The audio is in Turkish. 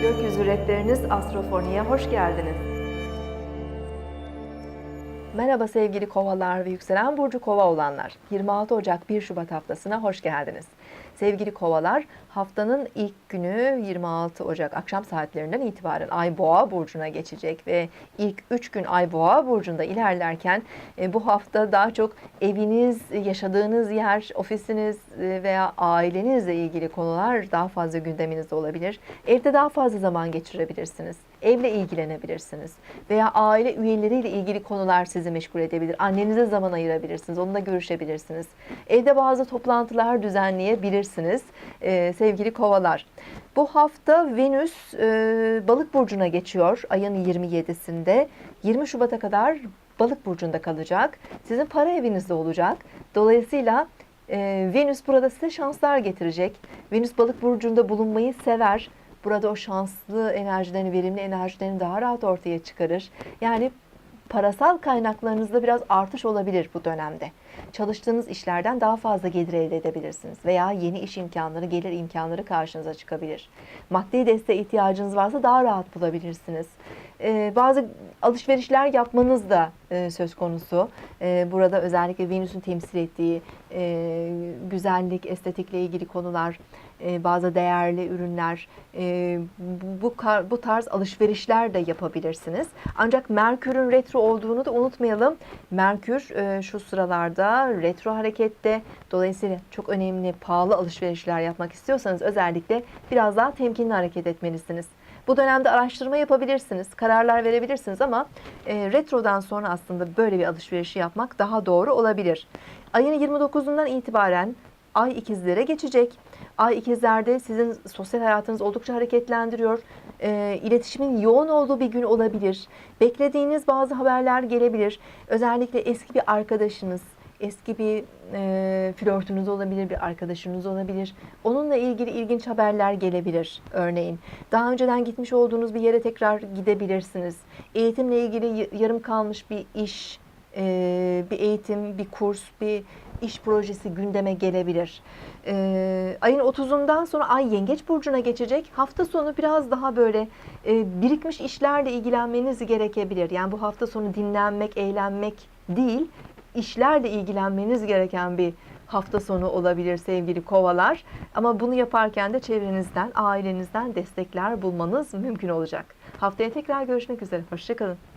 Rehberiniz Astrofoni'ye hoş geldiniz. Merhaba sevgili kovalar ve yükselen burcu kova olanlar. 26 Ocak 1 Şubat haftasına hoş geldiniz. Sevgili kovalar, haftanın ilk günü 26 Ocak akşam saatlerinden itibaren Ay Boğa burcuna geçecek ve ilk 3 gün Ay Boğa burcunda ilerlerken e, bu hafta daha çok eviniz, yaşadığınız yer, ofisiniz e, veya ailenizle ilgili konular daha fazla gündeminizde olabilir. Evde daha fazla zaman geçirebilirsiniz. Evle ilgilenebilirsiniz veya aile üyeleriyle ilgili konular sizi meşgul edebilir. Annenize zaman ayırabilirsiniz, onunla görüşebilirsiniz. Evde bazı toplantılar düzenleyebilirsiniz e, sevgili kovalar. Bu hafta Venüs e, balık burcuna geçiyor ayın 27'sinde. 20 Şubat'a kadar balık burcunda kalacak. Sizin para evinizde olacak. Dolayısıyla e, Venüs burada size şanslar getirecek. Venüs balık burcunda bulunmayı sever. Burada o şanslı enerjilerini, verimli enerjilerini daha rahat ortaya çıkarır. Yani parasal kaynaklarınızda biraz artış olabilir bu dönemde. Çalıştığınız işlerden daha fazla gelir elde edebilirsiniz veya yeni iş imkanları, gelir imkanları karşınıza çıkabilir. Maddi desteğe ihtiyacınız varsa daha rahat bulabilirsiniz. Ee, bazı alışverişler yapmanız da e, söz konusu. Ee, burada özellikle Venüs'ün temsil ettiği e, güzellik, estetikle ilgili konular, e, bazı değerli ürünler, e, bu, bu, tarz alışverişler de yapabilirsiniz. Ancak Merkür'ün retro olduğunu da unutmayalım. Merkür e, şu sıralarda retro harekette. Dolayısıyla çok önemli pahalı alışverişler yapmak istiyorsanız özellikle biraz daha temkinli hareket etmelisiniz. Bu dönemde araştırma yapabilirsiniz, kararlar verebilirsiniz ama e, retrodan sonra aslında böyle bir alışverişi yapmak daha doğru olabilir. Ayın 29'undan itibaren Ay ikizlere geçecek. Ay ikizlerde sizin sosyal hayatınız oldukça hareketlendiriyor. E, iletişimin yoğun olduğu bir gün olabilir. Beklediğiniz bazı haberler gelebilir. Özellikle eski bir arkadaşınız, eski bir e, flörtünüz olabilir, bir arkadaşınız olabilir. Onunla ilgili ilginç haberler gelebilir örneğin. Daha önceden gitmiş olduğunuz bir yere tekrar gidebilirsiniz. Eğitimle ilgili yarım kalmış bir iş, e, bir eğitim, bir kurs, bir iş projesi gündeme gelebilir. E, ayın 30'undan sonra Ay Yengeç Burcu'na geçecek. Hafta sonu biraz daha böyle e, birikmiş işlerle ilgilenmeniz gerekebilir. Yani bu hafta sonu dinlenmek, eğlenmek değil, işlerle ilgilenmeniz gereken bir hafta sonu olabilir sevgili kovalar. Ama bunu yaparken de çevrenizden, ailenizden destekler bulmanız mümkün olacak. Haftaya tekrar görüşmek üzere. Hoşçakalın.